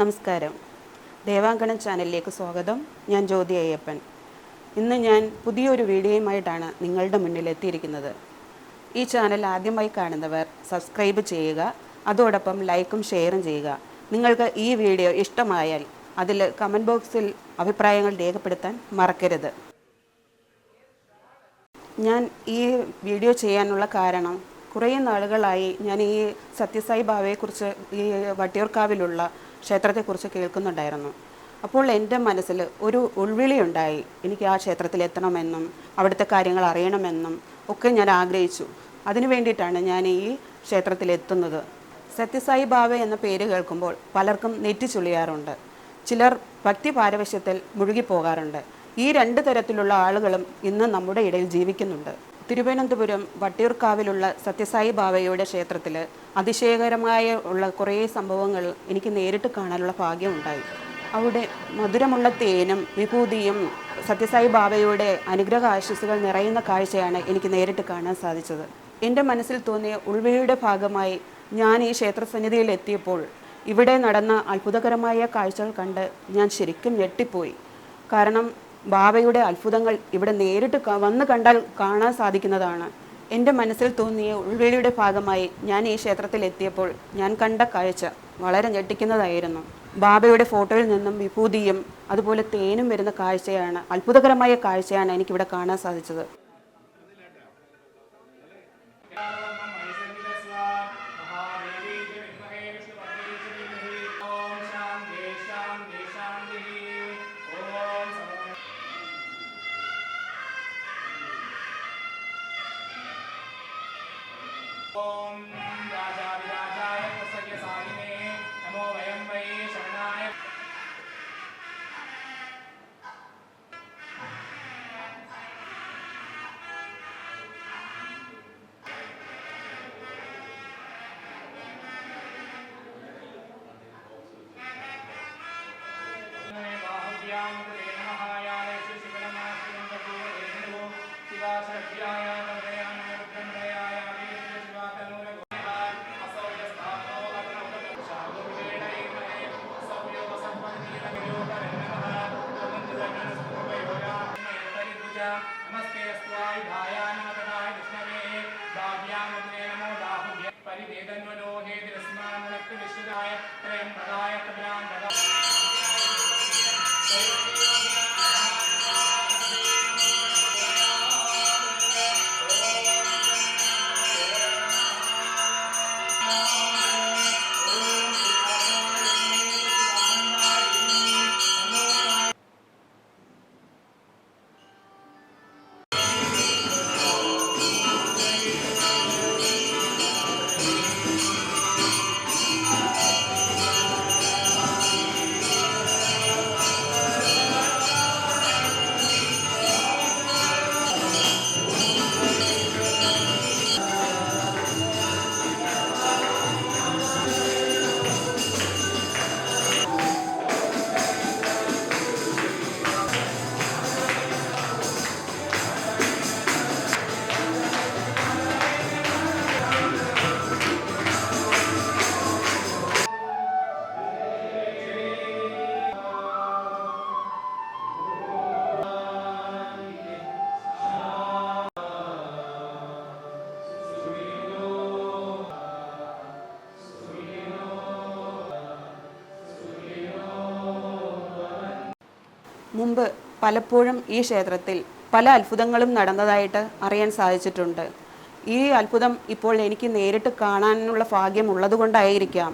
നമസ്കാരം. ദേവാങ്കണം ചാനലിലേക്ക് സ്വാഗതം. ഞാൻ ജ്യോതി അയ്യപ്പൻ. ഇന്ന് ഞാൻ പുതിയൊരു വീഡിയോയുമായിട്ടാണ് നിങ്ങളുടെ മുന്നിൽ എത്തിയിരിക്കുന്നത്. ഈ ചാനൽ ആദ്യമായി കാണുന്നവർ സബ്സ്ക്രൈബ് ചെയ്യുക അതോടൊപ്പം ലൈക്കും ഷെയറും ചെയ്യുക. നിങ്ങൾക്ക് ഈ വീഡിയോ ഇഷ്ടമായാൽ അതിൽ കമന്റ് ബോക്സിൽ അഭിപ്രായങ്ങൾ രേഖപ്പെടുത്താൻ മറക്കരുത്. ഞാൻ ഈ വീഡിയോ ചെയ്യാനുള്ള കാരണം കുറേ നാളുകളായി ഞാൻ ഈ സത്യസായി ഭാവയെക്കുറിച്ച് ഈ വട്ടിയൂർക്കാവിലുള്ള ക്ഷേത്രത്തെക്കുറിച്ച് കേൾക്കുന്നുണ്ടായിരുന്നു. അപ്പോൾ എന്റെ മനസ്സിൽ ഒരു ഉൾവിളി ഉണ്ടായി. എനിക്ക് ആ ക്ഷേത്രത്തിൽ എത്തണമെന്നും അവിടുത്തെ കാര്യങ്ങൾ അറിയണമെന്നും ഒക്കെ ഞാൻ ആഗ്രഹിച്ചു. അതിനു വേണ്ടിയിട്ടാണ് ഞാൻ ഈ ക്ഷേത്രത്തിൽ എത്തുന്നത്. സത്യസായി ബാബ എന്ന പേര് കേൾക്കുമ്പോൾ പലർക്കും നെറ്റിച്ചുളിയാറുണ്ട് ചിലർ ഭക്തി പാരവശ്യത്തിൽ മുഴുകിപ്പോകാറുണ്ട്. ഈ രണ്ട് തരത്തിലുള്ള ആളുകളും ഇന്ന് നമ്മുടെ ഇടയിൽ ജീവിക്കുന്നുണ്ട്. തിരുവനന്തപുരം വട്ടിയൂർക്കാവിലുള്ള സത്യസായി ബാബയുടെ ക്ഷേത്രത്തിൽ അതിശയകരമായ ഉള്ള കുറേ സംഭവങ്ങൾ എനിക്ക് നേരിട്ട് കാണാനുള്ള ഭാഗ്യമുണ്ടായി. അവിടെ മധുരമുള്ള തേനും വിഭൂതിയും സത്യസായി ബാബയുടെ അനുഗ്രഹ ആശിസുകൾ നിറയുന്ന കാഴ്ചയാണ് എനിക്ക് നേരിട്ട് കാണാൻ സാധിച്ചത്. എന്റെ മനസ്സിൽ തോന്നിയ ഉൾവിളിയുടെ ഭാഗമായി ഞാൻ ഈ ക്ഷേത്രസന്നിധിയിൽ എത്തിയപ്പോൾ ഇവിടെ നടന്ന അത്ഭുതകരമായ കാഴ്ചകൾ കണ്ട് ഞാൻ ശരിക്കും ഞെട്ടിപ്പോയി. കാരണം ബാബയുടെ അത്ഭുതങ്ങൾ ഇവിടെ നേരിട്ട് വന്ന് കണ്ടാൽ കാണാൻ സാധിക്കുന്നതാണ്. എന്റെ മനസ്സിൽ തോന്നിയ ഉൾവിളിയുടെ ഭാഗമായി ഞാൻ ഈ ക്ഷേത്രത്തിൽ എത്തിയപ്പോൾ ഞാൻ കണ്ട കാഴ്ച വളരെ ഞെട്ടിക്കുന്നതായിരുന്നു. ബാബയുടെ ഫോട്ടോയിൽ നിന്നും വിഭൂതിയും അതുപോലെ തേനും വരുന്ന കാഴ്ചയാണ് അത്ഭുതകരമായ കാഴ്ചയാണ് എനിക്കിവിടെ കാണാൻ സാധിച്ചത്. തന്മനോഹേ തിരസ്മാനത്വ വിശുദ്ധായ ത്രയം പദാ മുമ്പ് പലപ്പോഴും ഈ ക്ഷേത്രത്തിൽ പല അത്ഭുതങ്ങളും നടന്നതായിട്ട് അറിയാൻ സാധിച്ചിട്ടുണ്ട്. ഈ അത്ഭുതം ഇപ്പോൾ എനിക്ക് നേരിട്ട് കാണാനുള്ള ഭാഗ്യം ഉള്ളതുകൊണ്ടായിരിക്കാം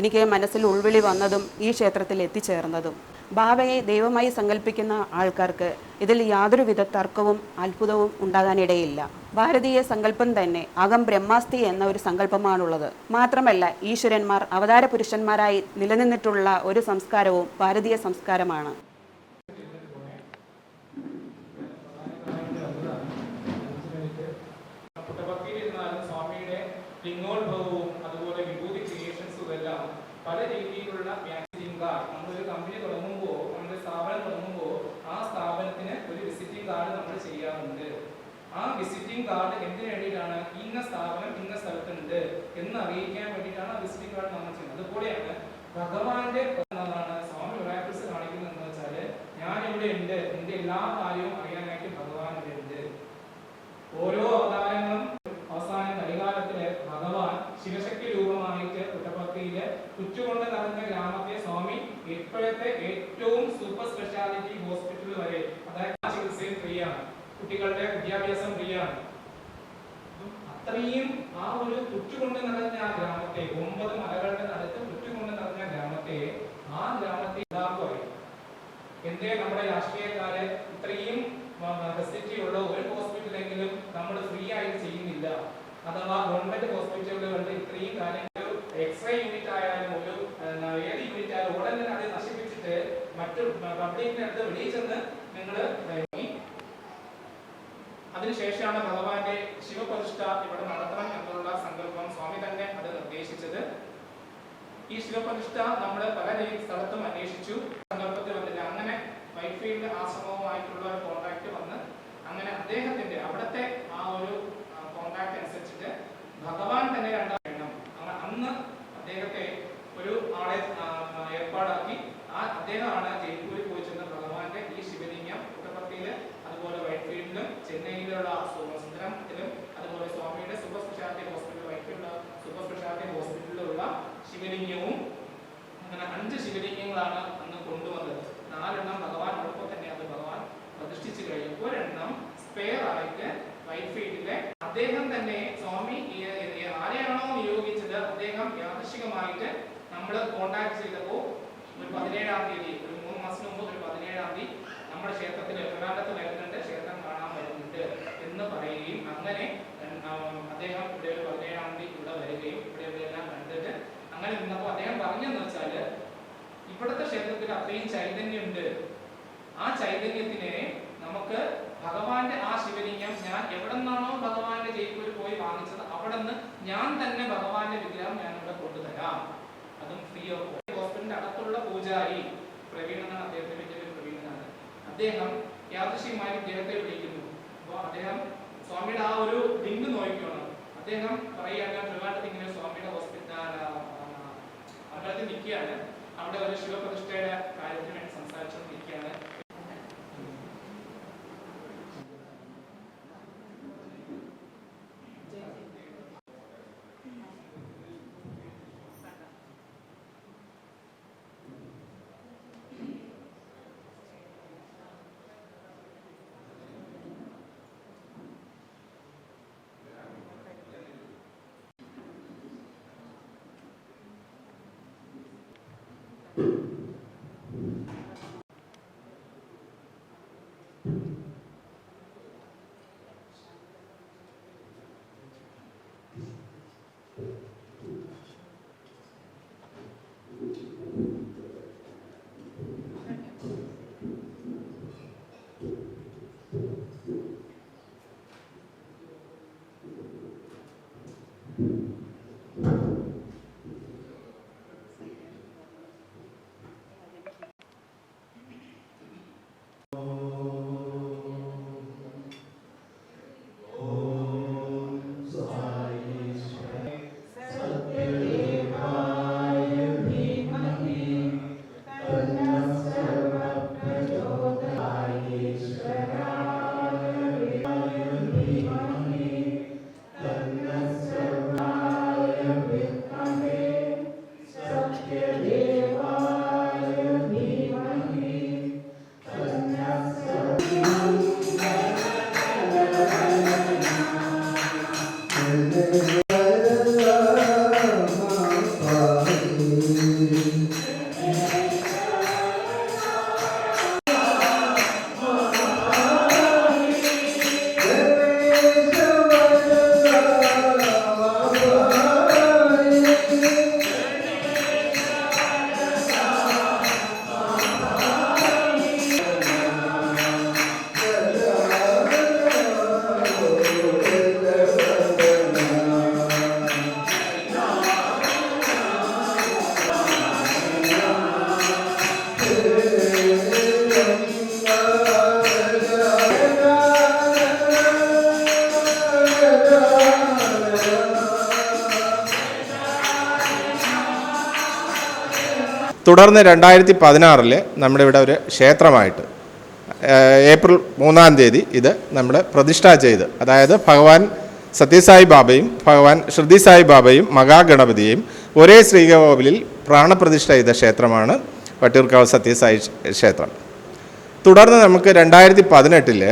എനിക്ക് മനസ്സിൽ ഉൾവിളി വന്നതും ഈ ക്ഷേത്രത്തിൽ എത്തിച്ചേർന്നതും. ബാബയെ ദൈവമായി സങ്കല്പിക്കുന്ന ആൾക്കാർക്ക് ഇതിൽ യാതൊരുവിധ തർക്കവും അത്ഭുതവും ഉണ്ടാകാനിടയില്ല. ഭാരതീയ സങ്കല്പം തന്നെ അകം ബ്രഹ്മാസ്തി എന്ന ഒരു സങ്കല്പമാണുള്ളത്. മാത്രമല്ല ഈശ്വരന്മാർ അവതാര പുരുഷന്മാരായി നിലനിന്നിട്ടുള്ള ഒരു സംസ്കാരവും ഭാരതീയ സംസ്കാരമാണ്. ભગવાને എന്തേ നമ്മുടെ രാഷ്ട്രീയക്കാരെ ഇത്രയും ഫെസിലിറ്റി ഉള്ള ഒരു ഹോസ്പിറ്റലെങ്കിലും നമ്മൾ ഫ്രീ ആയിട്ട് ചെയ്യുന്നില്ല. അഥവാ ഗവൺമെന്റ് ഹോസ്പിറ്റലുകളിൽ ഇത്രയും കാര്യങ്ങൾ എക്സ്റേ യൂണിറ്റ് ആയാലും ഒരു ഏത് യൂണിറ്റ് ആയാലും ഉടൻ തന്നെ അത് നശിപ്പിച്ചിട്ട് മറ്റു പബ്ലിക്കിന്റെ അടുത്ത് വെളിയിൽ ചെന്ന് നിങ്ങൾ അതിനുശേഷമാണ് ഭഗവാന്റെ ശിവപ്രതിഷ്ഠ ഇവിടെ നടത്തണം എന്നുള്ള സങ്കല്പം സ്വാമി തന്നെ അത് നിർദ്ദേശിച്ചത്. ഈ ശിവപ്രതിഷ്ഠ നമ്മൾ പല സ്ഥലത്തും അന്വേഷിച്ചു. സന്ദർഭത്തിൽ വന്നില്ല. അങ്ങനെ വൈഫൈയുടെ ആശ്രമവുമായിട്ടുള്ള ഒരു കോൺടാക്ട് വന്ന് അങ്ങനെ അദ്ദേഹത്തിന്റെ അവിടുത്തെ ആ ഒരു കോൺടാക്ട് അനുസരിച്ചിട്ട് ഭഗവാൻ തന്നെ രണ്ടാം അങ്ങനെ അന്ന് അദ്ദേഹത്തെ ഒരു ആളെ ഏർപ്പാടാക്കി. ആ അദ്ദേഹമാണ് ജയ്പൂരിൽ പോയി ചെന്ന ഭഗവാന്റെ ഈ ശിവലിംഗം പുട്ടപ്പർത്തിയിൽ അതുപോലെ വൈറ്റ്ഫീൽഡിലും ചെന്നൈയിലുള്ള സുഖസുന്ദരത്തിലും അതുപോലെ സ്വാമിയുടെ super speciality hospital Whitefield super speciality ഹോസ്പിറ്റലിലുള്ള ശിവലിംഗവും അങ്ങനെ അഞ്ച് ശിവലിംഗങ്ങളാണ് നാലെണ്ണം ഭഗവാനോടൊപ്പം തന്നെ അത് ഭഗവാൻ പ്രതിഷ്ഠിച്ചു കഴിഞ്ഞു. ഒരെണ്ണം സ്പെയർ ആയിട്ട് വൈറ്റ്ഫീൽഡിലെ അദ്ദേഹം തന്നെ സ്വാമി ആരെയാണോ നിയോഗിച്ചത്? അദ്ദേഹം യാദൃശികമായിട്ട് നമ്മൾ കോണ്ടാക്ട് ചെയ്തപ്പോൾ ഒരു പതിനേഴാം തീയതി ഒരു മൂന്ന് മാസം മുമ്പ് ഒരു പതിനേഴാം തീയതി നമ്മുടെ ക്ഷേത്രത്തിൽ എറണാകുളത്ത് വരുന്നുണ്ട്. ക്ഷേത്രം കാണാൻ വരുന്നുണ്ട് എന്ന് പറയുകയും അങ്ങനെ അദ്ദേഹം ഇവിടെ ഒരു പതിനേഴാം തീയതി ഇവിടെ വരികയും ഇവിടെ എല്ലാം കണ്ടിട്ട് അങ്ങനെ നിന്നപ്പോൾ അദ്ദേഹം പറഞ്ഞെന്ന് വെച്ചാൽ ഇവിടുത്തെ ക്ഷേത്രത്തിൽ അത്രയും ചൈതന്യമുണ്ട് ആ ചൈതന്യത്തിനെ നമുക്ക് ഭഗവാന്റെ ആ ശിവലിംഗം ഞാൻ എവിടെ നിന്നാണോ ഭഗവാന്റെ ജയ്പൂർ പോയി വാങ്ങിച്ചത് അവിടെ നിന്ന് ഞാൻ തന്നെ ഭഗവാന്റെ വിഗ്രഹം ഞാൻ ഇവിടെ കൊണ്ടുതരാം അതും ഫ്രീ ഓഫ് ഹോസ്പിറ്റലിന്റെ അടുത്തുള്ള പൂജാരി പ്രവീണനാണ് അദ്ദേഹത്തിന്റെ വലിയൊരു പ്രവീണനാണ് അദ്ദേഹം യാദൃശ്യമായി ഇദ്ദേഹത്തെ വിളിക്കുന്നു അപ്പോൾ അദ്ദേഹം സ്വാമിയുടെ ആ ഒരു ലിങ്ക് നോക്കിക്കണം അദ്ദേഹം പറയുകയാണ് ഒരുപാട് ഇങ്ങനെ സ്വാമിയുടെ ഹോസ്പിറ്റൽ അമ്പലത്തിൽ നിൽക്കുകയാണ് അവിടെ ഒരു ശിവപ്രതിഷ്ഠയുടെ കാര്യത്തിന് വേണ്ടി സംസാരിച്ചുകൊണ്ടിരിക്കുകയാണ്. തുടർന്ന് രണ്ടായിരത്തി പതിനാറിൽ നമ്മുടെ ഇവിടെ ഒരു ക്ഷേത്രമായിട്ട് ഏപ്രിൽ മൂന്നാം തീയതി ഇത് നമ്മൾ പ്രതിഷ്ഠ ചെയ്ത്. അതായത് ഭഗവാൻ സത്യസായി ബാബയും ഭഗവാൻ ശ്രുതി സായി ബാബയും മഹാഗണപതിയും ഒരേ ശ്രീകോവിലിൽ പ്രാണപ്രതിഷ്ഠ ചെയ്ത ക്ഷേത്രമാണ് വട്ടിയൂർക്കാവ് സത്യസായി ക്ഷേത്രം. തുടർന്ന് നമുക്ക് രണ്ടായിരത്തി പതിനെട്ടിൽ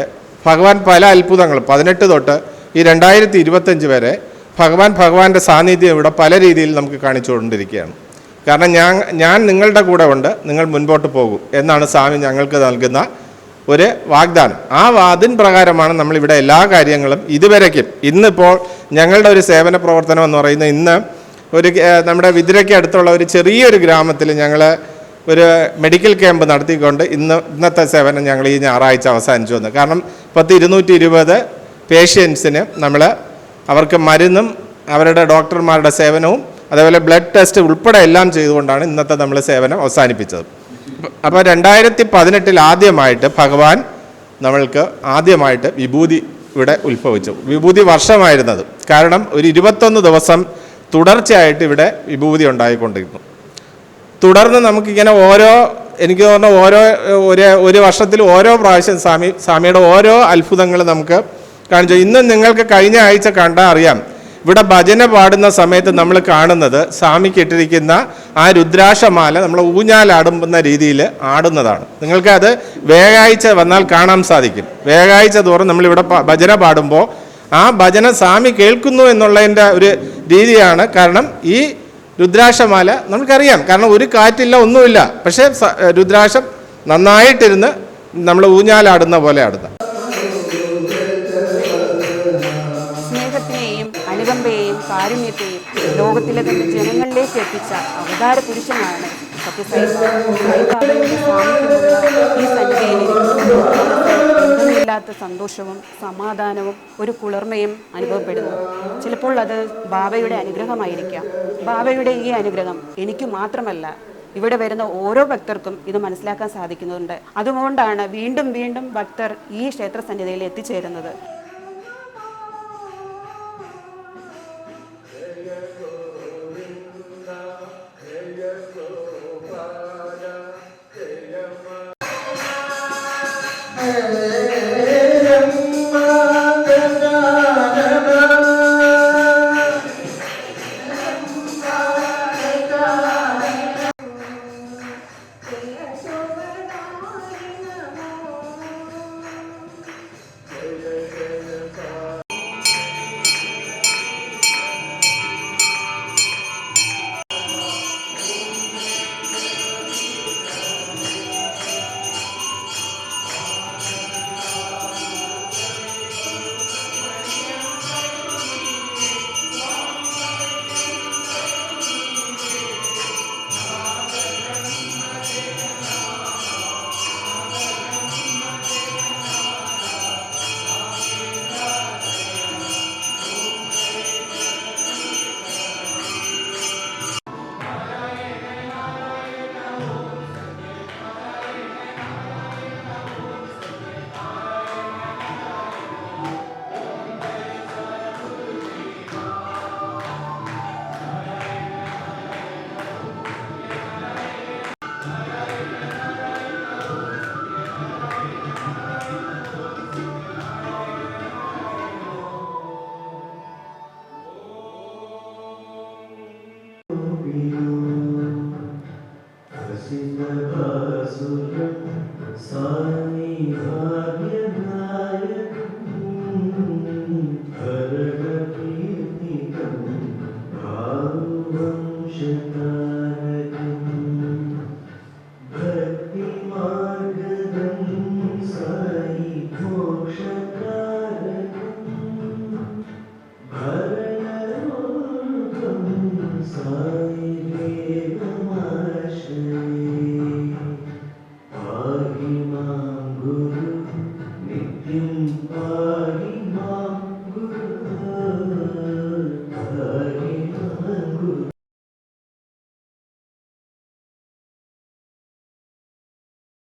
ഭഗവാൻ പല അത്ഭുതങ്ങൾ പതിനെട്ട് തൊട്ട് ഈ രണ്ടായിരത്തി ഇരുപത്തഞ്ച് വരെ ഭഗവാൻ ഭഗവാന്റെ സാന്നിധ്യം ഇവിടെ പല രീതിയിൽ നമുക്ക് കാണിച്ചുകൊണ്ടിരിക്കുകയാണ്. കാരണം ഞാൻ ഞാൻ നിങ്ങളുടെ കൂടെ ഉണ്ട് നിങ്ങൾ മുൻപോട്ട് പോകും എന്നാണ് സ്വാമി ഞങ്ങൾക്ക് നൽകുന്ന ഒരു വാഗ്ദാനം. ആ വാദിൻ പ്രകാരമാണ് നമ്മളിവിടെ എല്ലാ കാര്യങ്ങളും ഇതുവരയ്ക്കും. ഇന്നിപ്പോൾ ഞങ്ങളുടെ ഒരു സേവന പ്രവർത്തനം എന്ന് പറയുന്നത് ഇന്ന് ഒരു നമ്മുടെ വിതിരയ്ക്ക് അടുത്തുള്ള ഒരു ചെറിയൊരു ഗ്രാമത്തിൽ ഞങ്ങൾ ഒരു മെഡിക്കൽ ക്യാമ്പ് നടത്തിക്കൊണ്ട് ഇന്ന് ഇന്നത്തെ സേവനം ഞങ്ങൾ ഈ ഞായറാഴ്ച അവസാനിച്ചു വന്നു കാരണം പത്ത് ഇരുന്നൂറ്റി ഇരുപത് പേഷ്യൻസിന് നമ്മൾ അവർക്ക് മരുന്നും അവരുടെ ഡോക്ടർമാരുടെ സേവനവും അതേപോലെ ബ്ലഡ് ടെസ്റ്റ് ഉൾപ്പെടെ എല്ലാം ചെയ്തുകൊണ്ടാണ് ഇന്നത്തെ നമ്മൾ സേവനം അവസാനിപ്പിച്ചത്. അപ്പോൾ രണ്ടായിരത്തി പതിനെട്ടിൽ ആദ്യമായിട്ട് ഭഗവാൻ നമ്മൾക്ക് ആദ്യമായിട്ട് വിഭൂതി ഇവിടെ ഉത്ഭവിച്ചു. വിഭൂതി വർഷമായിരുന്നത്. കാരണം ഒരു ഇരുപത്തൊന്ന് ദിവസം തുടർച്ചയായിട്ട് ഇവിടെ വിഭൂതി ഉണ്ടായിക്കൊണ്ടിരുന്നു. തുടർന്ന് നമുക്കിങ്ങനെ ഓരോ എനിക്ക് തോന്നുന്ന ഓരോ ഒരു ഒരു വർഷത്തിൽ ഓരോ പ്രാവശ്യം സ്വാമി സ്വാമിയുടെ ഓരോ അത്ഭുതങ്ങൾ നമുക്ക് കാണിച്ചു. ഇന്ന് നിങ്ങൾക്ക് കഴിഞ്ഞ ആഴ്ച കണ്ടാൽ അറിയാം. ഇവിടെ ഭജന പാടുന്ന സമയത്ത് നമ്മൾ കാണുന്നത് സ്വാമിക്ക് ഇട്ടിരിക്കുന്ന ആ രുദ്രാക്ഷമാല നമ്മൾ ഊഞ്ഞാലാടുന്ന രീതിയിൽ ആടുന്നതാണ്. നിങ്ങൾക്ക് അത് വന്നാൽ കാണാൻ സാധിക്കും. വേഗാഴ്ച തോറും നമ്മളിവിടെ ഭജന പാടുമ്പോൾ ആ ഭജന സ്വാമി കേൾക്കുന്നു എന്നുള്ളതിന്റെ ഒരു രീതിയാണ്. കാരണം ഈ രുദ്രാക്ഷമാല നമുക്കറിയാം. കാരണം ഒരു കാറ്റില്ല ഒന്നുമില്ല. പക്ഷേ രുദ്രാക്ഷം നന്നായിട്ടിരുന്ന് നമ്മൾ ഊഞ്ഞാലാടുന്ന പോലെ ആടുന്ന. കാരുണ്യത്തെയും ലോകത്തിലെ തന്നെ ജനങ്ങളിലേക്ക് എത്തിച്ച അവതാര പുരുഷനാണ് ഈ സന്തോഷവും സമാധാനവും ഒരു കുളിർമയും അനുഭവപ്പെടുന്നു. ചിലപ്പോൾ അത് ബാബയുടെ അനുഗ്രഹമായിരിക്കാം. ബാബയുടെ ഈ അനുഗ്രഹം എനിക്ക് മാത്രമല്ല ഇവിടെ വരുന്ന ഓരോ ഭക്തർക്കും ഇത് മനസ്സിലാക്കാൻ സാധിക്കുന്നുണ്ട്. അതുകൊണ്ടാണ് വീണ്ടും വീണ്ടും ഭക്തർ ഈ ക്ഷേത്ര സന്നിധിയിൽ എത്തിച്ചേരുന്നത്.